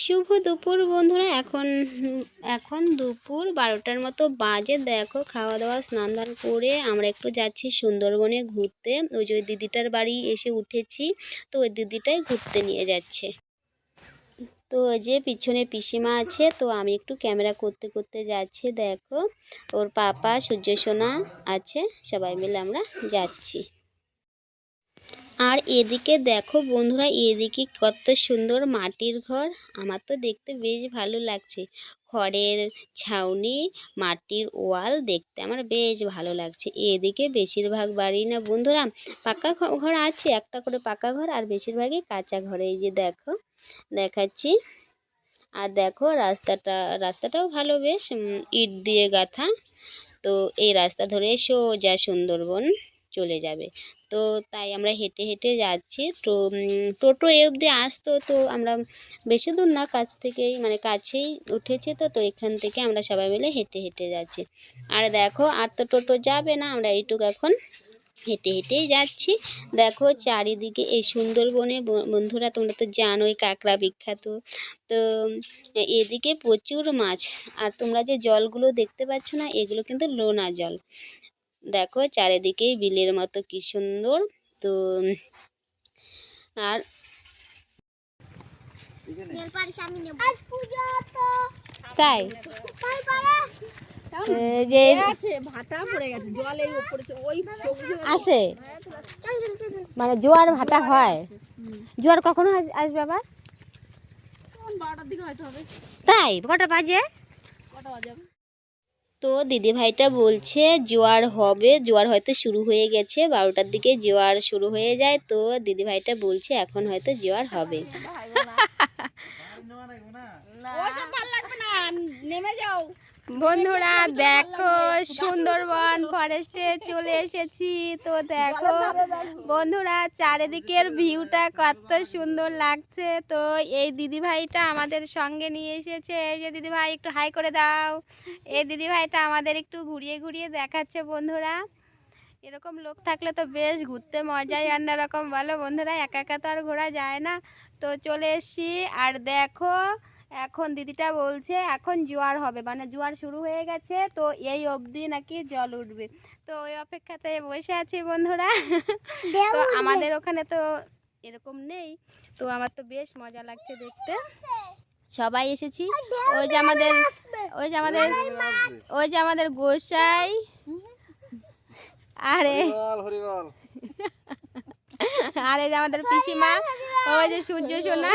শুভ দুপুর, বন্ধুরা। এখন এখন দুপুর বারোটার মতো বাজে। দেখো খাওয়া দাওয়া স্নান দান করে আমরা একটু যাচ্ছি সুন্দরবনে ঘুরতে। ওই যে ওই দিদিটার বাড়ি এসে উঠেছি, তো ওই দিদিটাই ঘুরতে নিয়ে যাচ্ছে। তো ওই যে পিছনে পিসিমা আছে, তো আমি একটু ক্যামেরা করতে করতে যাচ্ছি। দেখো, ওর পাপা, সূর্য সোনা আছে, সবাই মিলে আমরা যাচ্ছি। আর এদিকে দেখো বন্ধুরা, এদিকে কত সুন্দর মাটির ঘর। আমার তো দেখতে বেশ ভালো লাগছে। খড়ের ছাউনি, মাটির ওয়াল দেখতে আমার বেশ ভালো লাগছে। এদিকে বেশিরভাগ বাড়ি না বন্ধুরা, পাকা ঘর আছে, একটা করে পাকা ঘর আর বেশিরভাগই কাঁচা ঘরে। এই যে দেখো, দেখাচ্ছি। আর দেখো রাস্তাটা, রাস্তাটাও ভালো বেশ ইট দিয়ে গাঁথা। তো এই রাস্তা ধরে সোজা সুন্দরবন চলে যাবে। তো তাই আমরা হেঁটে হেঁটে যাচ্ছি। তো টোটো এ অবধি আসতো তো আমরা বেশি দূর না, কাছ থেকেই মানে কাছেই উঠেছে তো তো এখান থেকে আমরা সবাই মিলে হেঁটে হেঁটে যাচ্ছি। আর দেখো, আর তো টোটো যাবে না, আমরা এইটুকু এখন হেঁটে, হেঁটেই যাচ্ছি। দেখো, চারিদিকে এই সুন্দরবনে বন্ধুরা তোমরা তো জানোই কাঁকড়া বিখ্যাত। তো, এদিকে প্রচুর মাছ। আর তোমরা যে জলগুলো দেখতে পাচ্ছ না, এগুলো কিন্তু লোনা জল। দেখো চারিদিকেই বিলের মতো কি সুন্দর। তো আর তাই? যে আসে? মানে জোয়ার ভাটা হয়। জোয়ার কখনো আস- আসবে আবার? তাই? কটা বাজে? কটা তো দিদিভাইটা বলছে জোয়ার হবে, জোয়ার হয়তো শুরু হয়ে গেছে, বারোটার দিকে জোয়ার শুরু হয়ে যায়। তো দিদিভাইটা বলছে এখন হয়তো জোয়ার হবে। ওসব ভালো লাগবে না নেমে যাও। বন্ধুরা দেখো সুন্দরবন ফরেস্টে চলে এসেছি। তো দেখো বন্ধুরা চারিদিকের ভিউটা কত সুন্দর লাগছে। তো এই দিদিভাইটা আমাদের সঙ্গে নিয়ে এসেছে। এই যে দিদিভাই একটু হাই করে দাও। এই দিদিভাইটা আমাদের একটু ঘুরিয়ে ঘুরিয়ে দেখাচ্ছে বন্ধুরা। এরকম লোক থাকলে তো বেশ ঘুরতে মজাই। অন্যরকম বলো বন্ধুরা একা একা তো আর ঘোরা যায় না। তো চলে এসছি। আর দেখো এখন দিদিটা বলছে এখন জোয়ার হবে। মানে জোয়ার শুরু হয়ে গেছে তো এই অবধি নাকি জল উঠবে। তো ওই অপেক্ষাতে বসে আছি বন্ধুরা। তো আমাদের ওখানে তো এরকম নেই। তো আমার তো বেশ মজা লাগছে দেখতে। সবাই এসেছি। ওই যে আমাদের ওই যে আমাদের ওই যে আমাদের গোসাই। আরে। আরে আমাদের পিসিমা ওই যে সূর্য সোনা।